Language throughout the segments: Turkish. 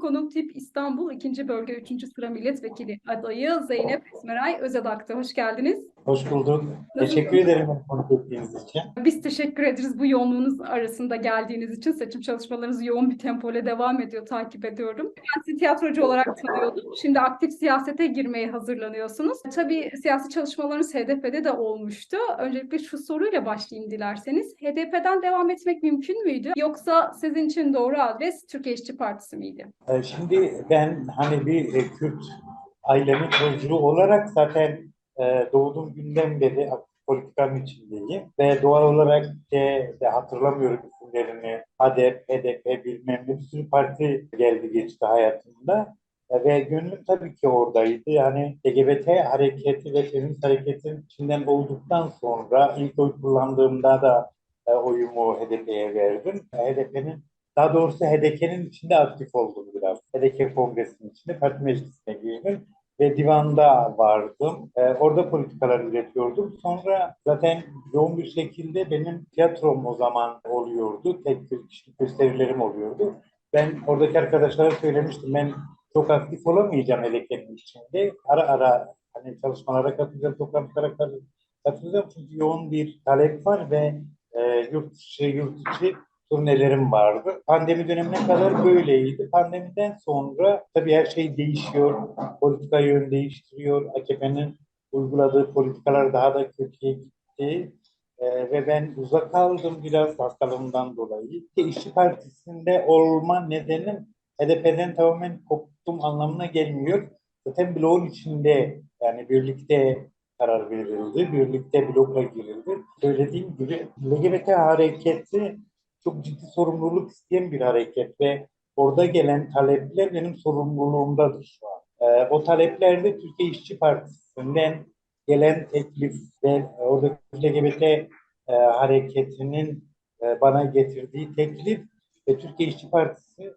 Konum tip İstanbul 2. Bölge 3. sıra milletvekili adayı Zeynep Esmeray Özadak'ta. Hoş geldiniz. Hoş bulduk. Teşekkür ederim konuk ettiğiniz için. Biz teşekkür ederiz bu yoğunluğunuz arasında geldiğiniz için. Seçim çalışmalarınız yoğun bir tempoyla devam ediyor, takip ediyorum. Ben sizi tiyatrocu olarak tanıyordum. Şimdi aktif siyasete girmeye hazırlanıyorsunuz. Tabii siyasi çalışmalarınız HDP'de de olmuştu. Öncelikle şu soruyla başlayayım dilerseniz. HDP'den devam etmek mümkün müydü? Yoksa sizin için doğru adres Türkiye İşçi Partisi miydi? Ee, Şimdi ben hani bir e, Kürt ailemin çocuğu olarak zaten e, doğduğum günden beri politikanın içindeyim. Ve doğal olarak de, de hatırlamıyorum isimlerini. HADEP, HDP bilmem ne bir sürü parti geldi geçti hayatımda. E, Ve gönlüm tabii ki oradaydı. Yani LGBT hareketi ve feminist hareketin içinden olduktan sonra ilk oy kullandığımda da e, oyumu HDP'ye verdim. HDP'nin daha doğrusu HDP'nin içinde aktif oldum biraz. HDP kongresinin içinde parti meclisine girdim ve divanda vardım. Ee, orada politikalar üretiyordum. Sonra zaten yoğun bir şekilde benim tiyatrom o zaman oluyordu. Tek bir kişilik gösterilerim oluyordu. Ben oradaki arkadaşlara söylemiştim. Ben çok aktif olamayacağım HDP'nin içinde. Ara ara hani çalışmalara katılacağım, toplantılara katılacağım. Çünkü yoğun bir talep var ve e, yurt dışı, yurt içi turnelerim vardı. Pandemi dönemine kadar böyleydi. Pandemiden sonra tabii her şey değişiyor. Politika yön değiştiriyor. AKP'nin uyguladığı politikalar daha da kötüye gitti. Ee, ve ben uzak kaldım biraz hastalığımdan dolayı. İşçi Partisi'nde olma nedenim HDP'den tamamen koptum anlamına gelmiyor. Zaten bloğun içinde yani birlikte karar verildi. Birlikte blokla girildi. Söylediğim gibi LGBT hareketi çok ciddi sorumluluk isteyen bir hareket ve orada gelen talepler benim sorumluluğumdadır şu an. Ee, o taleplerde Türkiye İşçi Partisi'nden gelen teklif ve oradaki LGBT e, hareketinin e, bana getirdiği teklif ve Türkiye İşçi Partisi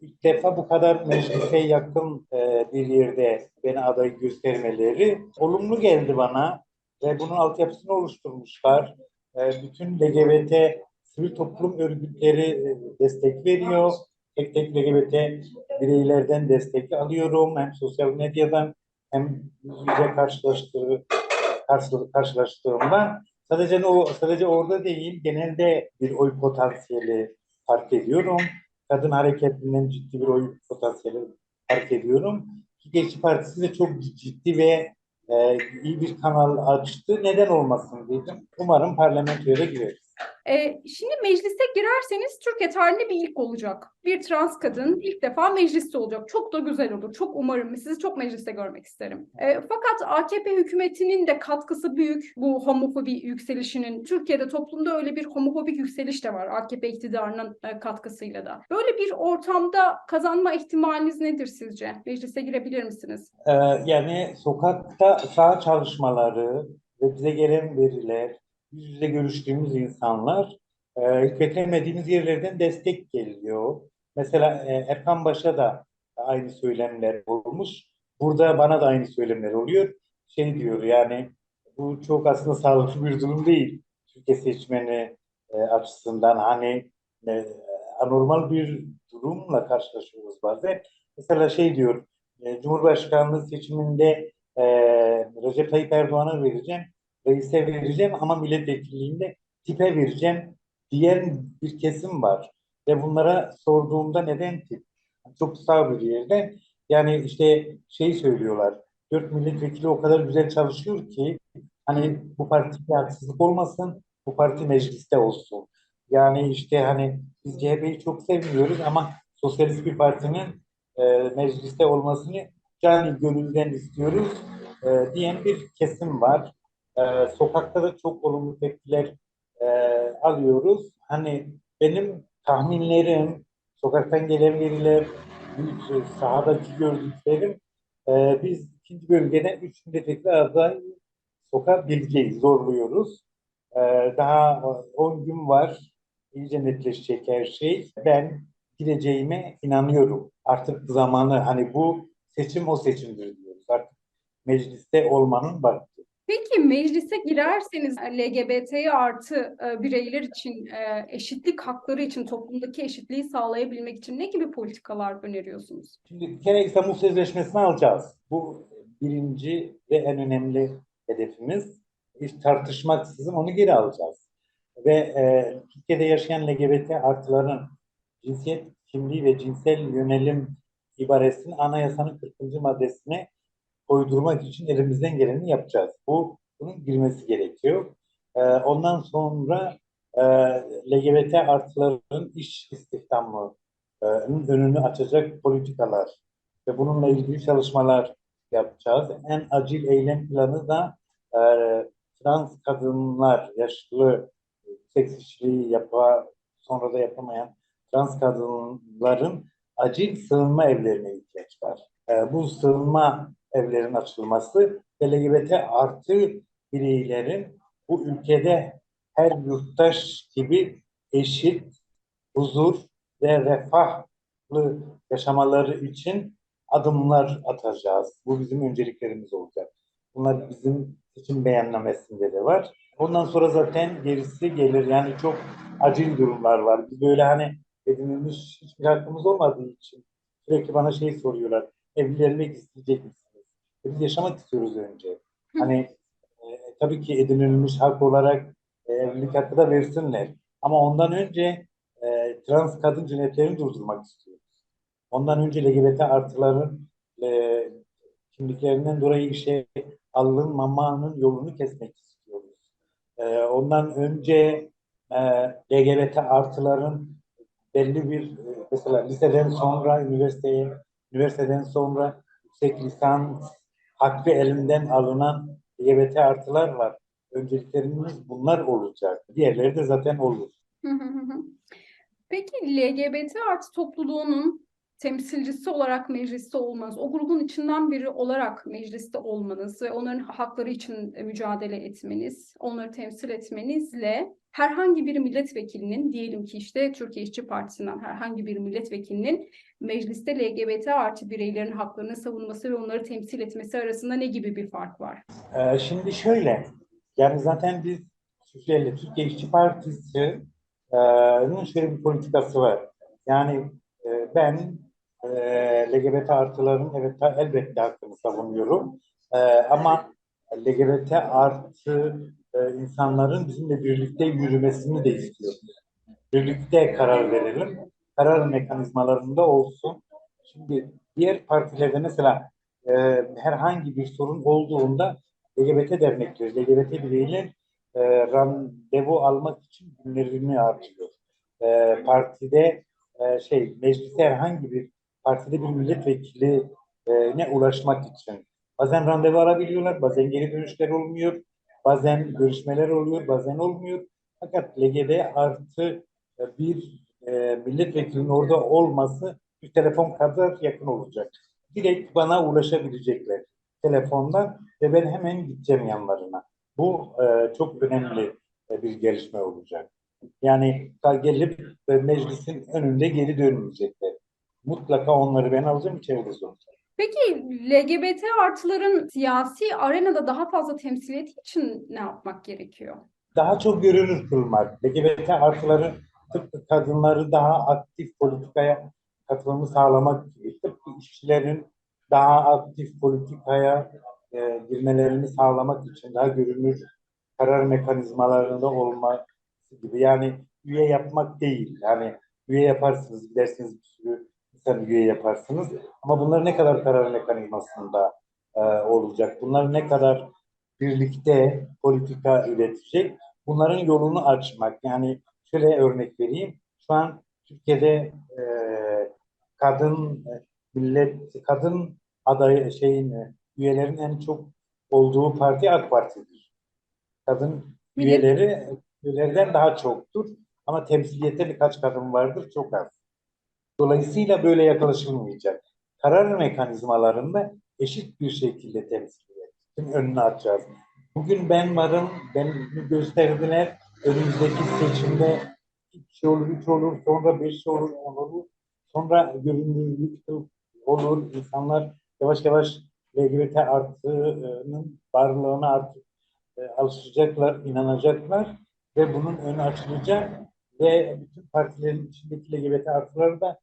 ilk defa bu kadar meclise yakın e, bir yerde beni aday göstermeleri olumlu geldi bana ve bunun altyapısını oluşturmuşlar. E, bütün LGBT sivil toplum örgütleri e, destek veriyor. Tek tek LGBT bireylerden destek alıyorum. Hem sosyal medyadan hem yüz yüze karşılaştığı, karşı, karşılaştığımda sadece o sadece orada değil genelde bir oy potansiyeli fark ediyorum. Kadın hareketinden ciddi bir oy potansiyeli fark ediyorum. Geçici Partisi de çok ciddi ve e, iyi bir kanal açtı. Neden olmasın dedim. Umarım parlamentoya da gireriz. Ee, şimdi meclise girerseniz Türkiye tarihinde bir ilk olacak. Bir trans kadın ilk defa mecliste olacak. Çok da güzel olur. Çok umarım. Sizi çok mecliste görmek isterim. Ee, fakat AKP hükümetinin de katkısı büyük bu homofobi yükselişinin. Türkiye'de toplumda öyle bir homofobik yükseliş de var AKP iktidarının e, katkısıyla da. Böyle bir ortamda kazanma ihtimaliniz nedir sizce? Meclise girebilir misiniz? Ee, yani sokakta sağ çalışmaları ve bize gelen veriler, yüz yüze görüştüğümüz insanlar e, beklemediğimiz yerlerden destek geliyor. Mesela e, Erkan Baş'a da aynı söylemler olmuş. Burada bana da aynı söylemler oluyor. Şey diyor yani bu çok aslında sağlıklı bir durum değil. Türkiye seçmeni e, açısından hani e, anormal bir durumla karşılaşıyoruz bazen. Mesela şey diyor, e, Cumhurbaşkanlığı seçiminde e, Recep Tayyip Erdoğan'a vereceğim, reise vereceğim ama milletvekilliğinde tipe vereceğim diyen bir kesim var. Ve bunlara sorduğumda neden tip? Çok sağ bir yerden. Yani işte şey söylüyorlar, dört milletvekili o kadar güzel çalışıyor ki hani bu partiye haksızlık olmasın, bu parti mecliste olsun. Yani işte hani biz CHP'yi çok sevmiyoruz ama sosyalist bir partinin e, mecliste olmasını cani gönülden istiyoruz e, diyen bir kesim var. E, sokakta da çok olumlu tepkiler e, alıyoruz. Hani benim tahminlerim, sokaktan gelen veriler, sahadaki gördüklerim e, biz ikinci bölgeden üç milletvekili aday sokabileceğiz, zorluyoruz. E, daha 10 gün var, iyice netleşecek her şey. Ben gireceğime inanıyorum. Artık zamanı hani bu seçim o seçimdir diyoruz. Artık mecliste olmanın vakti. Peki meclise girerseniz LGBT artı e, bireyler için e, eşitlik hakları için toplumdaki eşitliği sağlayabilmek için ne gibi politikalar öneriyorsunuz? Şimdi bir kere İstanbul Sözleşmesi'ni alacağız. Bu birinci ve en önemli hedefimiz. Hiç tartışmaksızın onu geri alacağız. Ve e, Türkiye'de yaşayan LGBT artıların cinsiyet kimliği ve cinsel yönelim ibaresini anayasanın 40. maddesine koydurmak için elimizden geleni yapacağız. Bu bunun girmesi gerekiyor. E, ondan sonra e, LGBT artıların iş istihdamı e, önünü açacak politikalar ve bununla ilgili çalışmalar yapacağız. En acil eylem planı da e, trans kadınlar, yaşlı seks işçiliği yapa, sonra da yapamayan trans kadınların acil sığınma evlerine ihtiyaç var. E, bu sığınma evlerin açılması ve LGBT artı bireylerin bu ülkede her yurttaş gibi eşit, huzur ve refahlı yaşamaları için adımlar atacağız. Bu bizim önceliklerimiz olacak. Bunlar bizim seçim beyannamesinde de var. Ondan sonra zaten gerisi gelir. Yani çok acil durumlar var. Biz böyle hani edinilmiş hiçbir hakkımız olmadığı için sürekli bana şey soruyorlar. Evlenmek isteyecek misiniz? Biz yaşamak istiyoruz önce. Hani e, tabii ki edinilmiş hak olarak e, evlilik hakkı da versinler. Ama ondan önce e, trans kadın cinayetlerini durdurmak istiyoruz. Ondan önce LGBT artıların e, kimliklerinden dolayı işe alınmamanın yolunu kesmek istiyoruz. E, ondan önce e, LGBT artıların belli bir e, mesela liseden sonra üniversiteye, üniversiteden sonra yüksek lisans hakkı elinden alınan LGBT artılar var. Önceliklerimiz bunlar olacak. Diğerleri de zaten olur. Peki LGBT artı topluluğunun temsilcisi olarak mecliste olmanız, o grubun içinden biri olarak mecliste olmanız ve onların hakları için mücadele etmeniz, onları temsil etmenizle herhangi bir milletvekilinin, diyelim ki işte Türkiye İşçi Partisi'nden herhangi bir milletvekilinin mecliste LGBT artı bireylerin haklarını savunması ve onları temsil etmesi arasında ne gibi bir fark var? Ee, şimdi şöyle, yani zaten biz Türkiye, Türkiye İşçi Partisi'nin şöyle bir politikası var. Yani e, ben e, LGBT artıların evet elbette hakkını savunuyorum. E, ama LGBT artı e, insanların bizimle birlikte yürümesini de istiyorum. Birlikte karar verelim. Karar mekanizmalarında olsun. Şimdi diğer partilerde mesela e, herhangi bir sorun olduğunda LGBT dernekleri, LGBT bireyler e, randevu almak için günlerini harcıyor. E, partide e, şey mecliste herhangi bir partide bir milletvekili e, ne ulaşmak için bazen randevu alabiliyorlar, bazen geri dönüşler olmuyor, bazen görüşmeler oluyor, bazen olmuyor. Fakat LGBT artı bir e, milletvekilinin orada olması bir telefon kadar yakın olacak. Direkt bana ulaşabilecekler telefondan ve ben hemen gideceğim yanlarına. Bu e, çok önemli e, bir gelişme olacak. Yani gelip meclisin önünde geri dönmeyecekler. Mutlaka onları ben alacağım içeride olacak. Peki LGBT artıların siyasi arenada daha fazla temsiliyeti için ne yapmak gerekiyor? Daha çok görünür kılmak. LGBT artıları tıpkı kadınları daha aktif politikaya katılımı sağlamak gibi tıpkı işçilerin daha aktif politikaya e, girmelerini sağlamak için daha görünür karar mekanizmalarında olması gibi. Yani üye yapmak değil. Yani üye yaparsınız, gidersiniz üye yaparsınız. Ama bunlar ne kadar karar mekanizmasında e, olacak? Bunlar ne kadar birlikte politika üretecek? Bunların yolunu açmak. Yani şöyle örnek vereyim. Şu an Türkiye'de e, kadın e, millet kadın adayı şeyin e, üyelerin en çok olduğu parti AK Parti'dir. Kadın Millet- üyeleri üyelerden daha çoktur ama temsiliyette birkaç kadın vardır çok az. Dolayısıyla böyle yaklaşılmayacak. Karar mekanizmalarında eşit bir şekilde temsiliyetin önünü açacağız. Bugün ben varım, beni gösterdiler. Önümüzdeki seçimde iki olur, üç olur, sonra beş olur, on olur. Sonra görünürlük olur. İnsanlar yavaş yavaş LGBT artığının varlığını artık e, alışacaklar, inanacaklar ve bunun önü açılacak ve bütün partilerin içindeki LGBT artıları da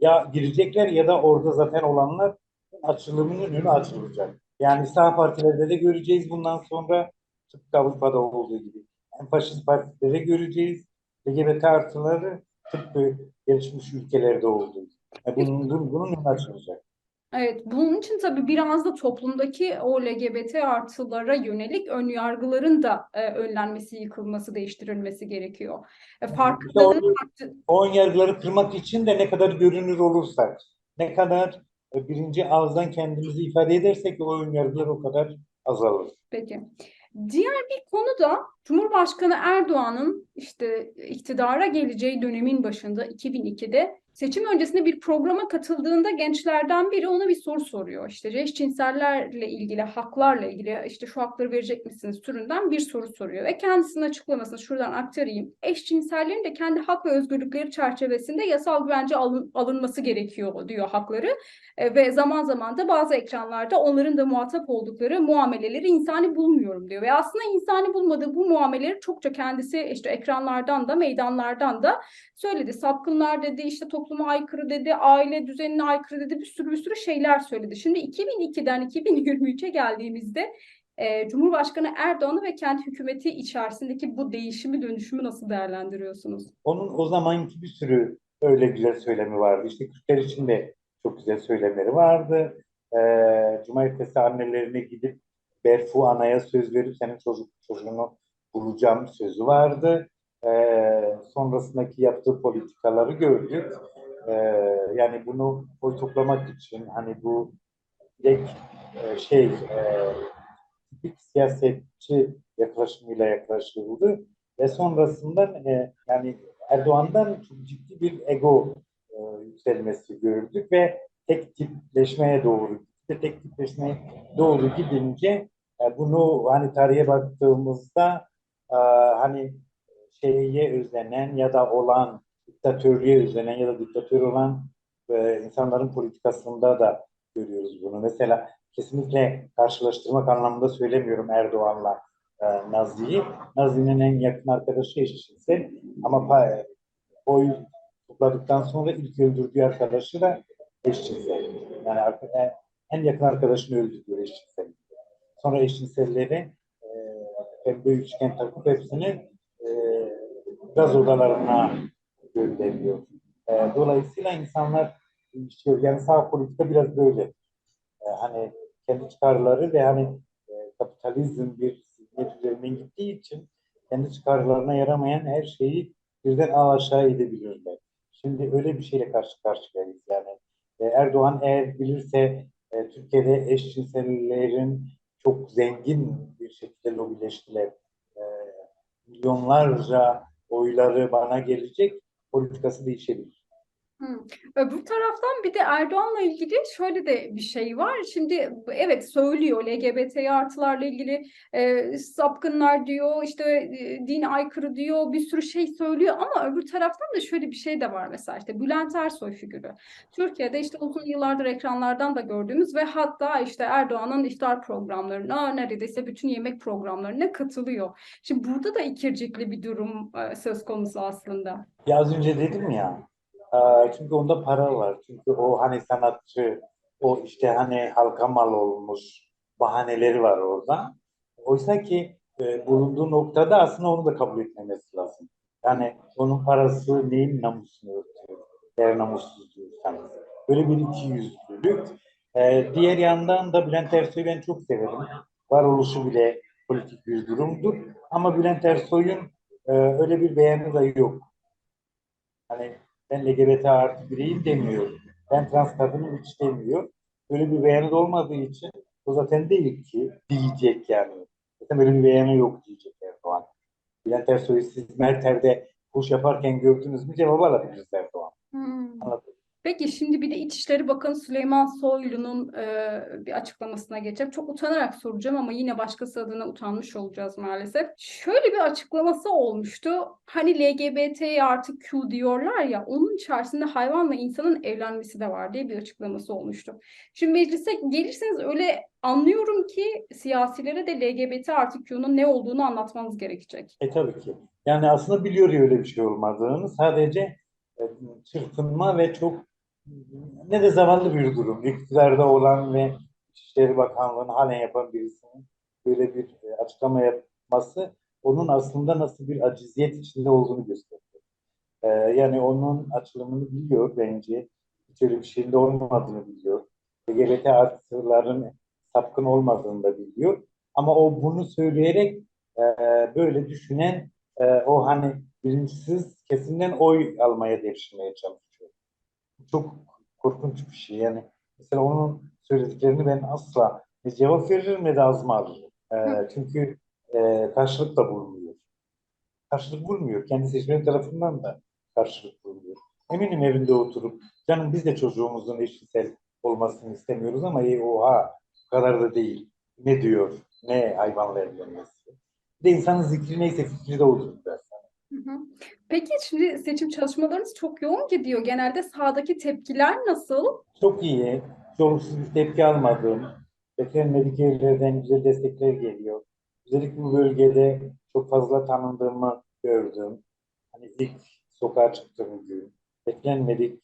ya girecekler ya da orada zaten olanlar açılımının önü açılacak. Yani sağ partilerde de göreceğiz bundan sonra tıpkı Avrupa'da olduğu gibi. Hem faşist partilerde de göreceğiz. LGBT artıları tıpkı gelişmiş ülkelerde olduğu gibi. Yani bunun, bunun önü açılacak. Evet, bunun için tabii biraz da toplumdaki o LGBT artılara yönelik ön yargıların da e, önlenmesi, yıkılması, değiştirilmesi gerekiyor. E, farkındalığın arttı- O ön yargıları kırmak için de ne kadar görünür olursak, ne kadar e, birinci ağızdan kendimizi ifade edersek o ön yargılar o kadar azalır. Peki. Diğer bir konu da Cumhurbaşkanı Erdoğan'ın işte iktidara geleceği dönemin başında 2002'de seçim öncesinde bir programa katıldığında gençlerden biri ona bir soru soruyor. İşte eşcinsellerle ilgili, haklarla ilgili işte şu hakları verecek misiniz türünden bir soru soruyor. Ve kendisinin açıklamasını şuradan aktarayım. Eşcinsellerin de kendi hak ve özgürlükleri çerçevesinde yasal güvence alın- alınması gerekiyor diyor hakları. E, ve zaman zaman da bazı ekranlarda onların da muhatap oldukları muameleleri insani bulmuyorum diyor. Ve aslında insani bulmadığı bu muameleleri çokça kendisi işte ekranlardan da meydanlardan da söyledi. Sapkınlar dedi, işte topluma aykırı dedi, aile düzenine aykırı dedi, bir sürü bir sürü şeyler söyledi. Şimdi 2002'den 2023'e geldiğimizde e, Cumhurbaşkanı Erdoğan'ı ve kendi hükümeti içerisindeki bu değişimi, dönüşümü nasıl değerlendiriyorsunuz? Onun o zamanki bir sürü öyle güzel söylemi vardı. İşte Kürtler için de çok güzel söylemleri vardı. Ee, Cumartesi annelerine gidip Berfu Ana'ya söz verip senin çocuk çocuğunu bulacağım sözü vardı. Ee, sonrasındaki yaptığı politikaları gördük. Ee, yani bunu oy toplamak için hani bu direkt e, şey e, tipik siyasetçi yaklaşımıyla yaklaşıldı ve sonrasında e, yani Erdoğan'dan çok ciddi bir ego e, yükselmesi gördük ve tek tipleşmeye doğru gitti. Tek tipleşmeye doğru gidince e, bunu hani tarihe baktığımızda e, hani şeye özlenen ya da olan diktatörlüğe özlenen ya da diktatör olan e, insanların politikasında da görüyoruz bunu. Mesela kesinlikle karşılaştırmak anlamında söylemiyorum Erdoğan'la e, Nazi'yi. Nazi'nin en yakın arkadaşı eşcinsel ama pa- oy topladıktan sonra ilk öldürdüğü arkadaşı da eşcinsel. Yani arka- en- yakın arkadaşını öldürüyor eşcinsel. Sonra eşcinselleri e, pembe üçgen takıp hepsini e, gaz odalarına gönderiyor. E, dolayısıyla insanlar işte, yani sağ politika biraz böyle. E, hani kendi çıkarları ve hani e, kapitalizm bir zihniyet üzerinden gittiği için kendi çıkarlarına yaramayan her şeyi birden ağ aşağı edebilirler. Şimdi öyle bir şeyle karşı karşıyayız yani. E, Erdoğan eğer bilirse e, Türkiye'de eşcinsellerin çok zengin bir şekilde lobileştiler. E, milyonlarca oyları bana gelecek politikası değişebilir. Öbür taraftan bir de Erdoğan'la ilgili şöyle de bir şey var. Şimdi evet söylüyor LGBT artılarla ilgili e, sapkınlar diyor, işte e, dine aykırı diyor, bir sürü şey söylüyor ama öbür taraftan da şöyle bir şey de var mesela işte Bülent Ersoy figürü. Türkiye'de işte uzun yıllardır ekranlardan da gördüğümüz ve hatta işte Erdoğan'ın iftar programlarına neredeyse bütün yemek programlarına katılıyor. Şimdi burada da ikircikli bir durum e, söz konusu aslında. Ya az önce dedim ya çünkü onda para var. Çünkü o hani sanatçı, o işte hani halka mal olmuş bahaneleri var orada. Oysa ki e, bulunduğu noktada aslında onu da kabul etmemesi lazım. Yani onun parası neyin namusunu örtüyor? Eğer namussuz diyorsanız. Böyle bir iki yüzlülük. E, diğer yandan da Bülent Ersoy'u ben çok severim. Varoluşu bile politik bir durumdur. Ama Bülent Ersoy'un e, öyle bir beyanı da yok. Hani ben LGBT artı bireyim demiyor. Ben trans kadınım hiç demiyor. Böyle bir beyanı da olmadığı için o zaten değil ki diyecek yani. Zaten böyle bir beyanı yok diyecek Erdoğan. Bülent Ersoy'u siz Merter'de kuş yaparken gördünüz mü cevabı alabiliriz Erdoğan. Hmm. Anladın? Peki şimdi bir de İçişleri Bakanı Süleyman Soylu'nun e, bir açıklamasına geçeceğim. Çok utanarak soracağım ama yine başkası adına utanmış olacağız maalesef. Şöyle bir açıklaması olmuştu. Hani LGBT artı Q diyorlar ya onun içerisinde hayvanla insanın evlenmesi de var diye bir açıklaması olmuştu. Şimdi meclise gelirseniz öyle anlıyorum ki siyasilere de LGBT artı Q'nun ne olduğunu anlatmanız gerekecek. E tabii ki. Yani aslında biliyor ya öyle bir şey olmadığını. Sadece çırpınma ve çok ne de zavallı bir durum. İktidarda olan ve İçişleri Bakanlığı'nı halen yapan birisinin böyle bir e, açıklama yapması onun aslında nasıl bir aciziyet içinde olduğunu gösteriyor. E, yani onun açılımını biliyor bence. Hiç bir şeyin de olmadığını biliyor. LGBT artıların sapkın olmadığını da biliyor. Ama o bunu söyleyerek e, böyle düşünen e, o hani bilinçsiz kesimden oy almaya devşirmeye çalışıyor. Çok korkunç bir şey. Yani mesela onun söylediklerini ben asla ne cevap veririm ne de ağzıma alırım. E, çünkü e, karşılık da bulmuyor. Karşılık bulmuyor. Kendi seçmeni tarafından da karşılık bulmuyor. Eminim evinde oturup canım biz de çocuğumuzun eşcinsel olmasını istemiyoruz ama iyi oha bu kadar da değil. Ne diyor? Ne hayvanla evlenmesi? Bir de insanın zikri neyse fikri de odur dersen. Peki şimdi seçim çalışmalarınız çok yoğun gidiyor. Genelde sahadaki tepkiler nasıl? Çok iyi. Olumsuz bir tepki almadım. Beklenmedik yerlerden güzel destekler geliyor. Özellikle bu bölgede çok fazla tanındığımı gördüm. Hani ilk sokağa çıktığım gün beklenmedik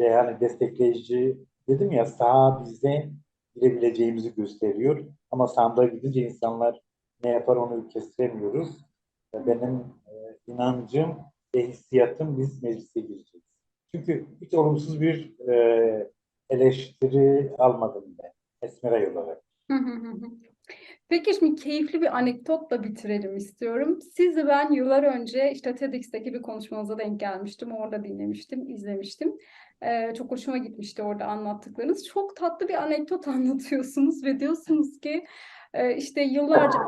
ve hani destekleyici dedim ya saha bize girebileceğimizi gösteriyor. Ama sandığa gidince insanlar ne yapar onu kestiremiyoruz. Benim inancım ve hissiyatım biz meclise gireceğiz. Çünkü hiç olumsuz bir e, eleştiri almadım ben Esmeray olarak. Peki şimdi keyifli bir anekdotla bitirelim istiyorum. Siz ve ben yıllar önce işte TEDx'teki bir konuşmanıza denk gelmiştim. Orada dinlemiştim, izlemiştim. Ee, çok hoşuma gitmişti orada anlattıklarınız. Çok tatlı bir anekdot anlatıyorsunuz ve diyorsunuz ki e, işte yıllarca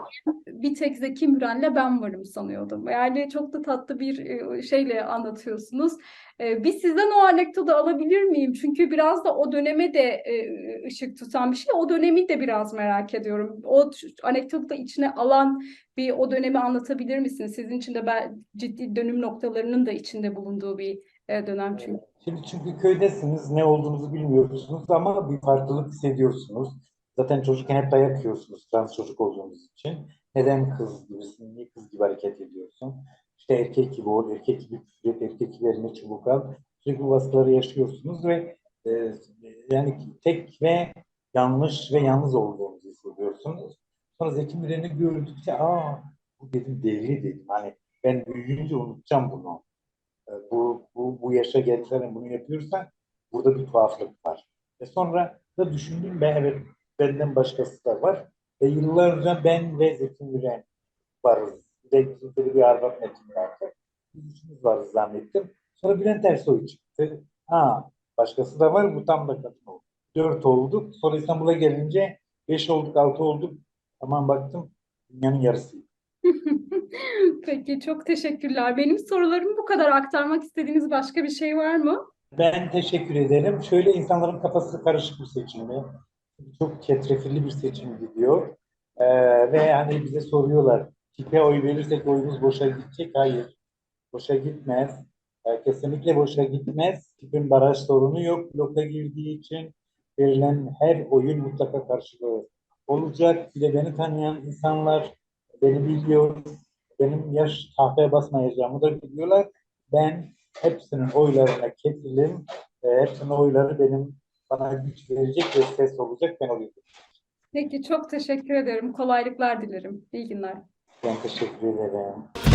bir tek Zeki Müren'le ben varım sanıyordum. Yani çok da tatlı bir e, şeyle anlatıyorsunuz. E, Biz sizden o anekdotu alabilir miyim? Çünkü biraz da o döneme de e, ışık tutan bir şey. O dönemi de biraz merak ediyorum. O anekdotu da içine alan bir o dönemi anlatabilir misiniz? Sizin için de ben ciddi dönüm noktalarının da içinde bulunduğu bir e, dönem çünkü. Şimdi çünkü köydesiniz, ne olduğunuzu bilmiyorsunuz ama bir farklılık hissediyorsunuz. Zaten çocukken hep dayak yiyorsunuz trans çocuk olduğunuz için. Neden kız gibisin, niye kız gibi hareket ediyorsun? İşte erkek gibi ol, erkek gibi küfür et, erkek gibi eline çubuk al. Sürekli bu baskıları yaşıyorsunuz ve e, yani tek ve yanlış ve yalnız olduğunuzu hissediyorsunuz. Sonra Zeki Müren'i gördükçe aa bu dedim deli dedim. Hani ben büyüyünce unutacağım bunu. E, bu, bu, bu yaşa gelirsen bunu yapıyorsan burada bir tuhaflık var. Ve sonra da düşündüm ben evet benden başkası da var. Ve yıllarca ben ve Zeki Müren varız. Böyle bir Arvat Metin vardı. Biz üçümüz varız zannettim. Sonra Bülent Ersoy çıktı. Ha başkası da var bu tam da kadın oldu. Dört olduk. Sonra İstanbul'a gelince beş olduk, altı olduk. Aman baktım dünyanın yarısı. Peki çok teşekkürler. Benim sorularım bu kadar. Aktarmak istediğiniz başka bir şey var mı? Ben teşekkür ederim. Şöyle insanların kafası karışık bir seçimdi. Çok çetrefilli bir seçim gidiyor. Ee, ve hani bize soruyorlar. Tipe oy verirsek oyumuz boşa gidecek. Hayır. Boşa gitmez. Ee, kesinlikle boşa gitmez. Tipin baraj sorunu yok. Bloka girdiği için verilen her oyun mutlaka karşılığı olacak. Bir de beni tanıyan insanlar beni biliyor. Benim yaş tahtaya basmayacağımı da biliyorlar. Ben hepsinin oylarına kefilim. E, hepsinin oyları benim bana güç verecek ve ses olacak. Ben oluyorum. Peki çok teşekkür ederim. Kolaylıklar dilerim. İyi günler. Ben teşekkür ederim.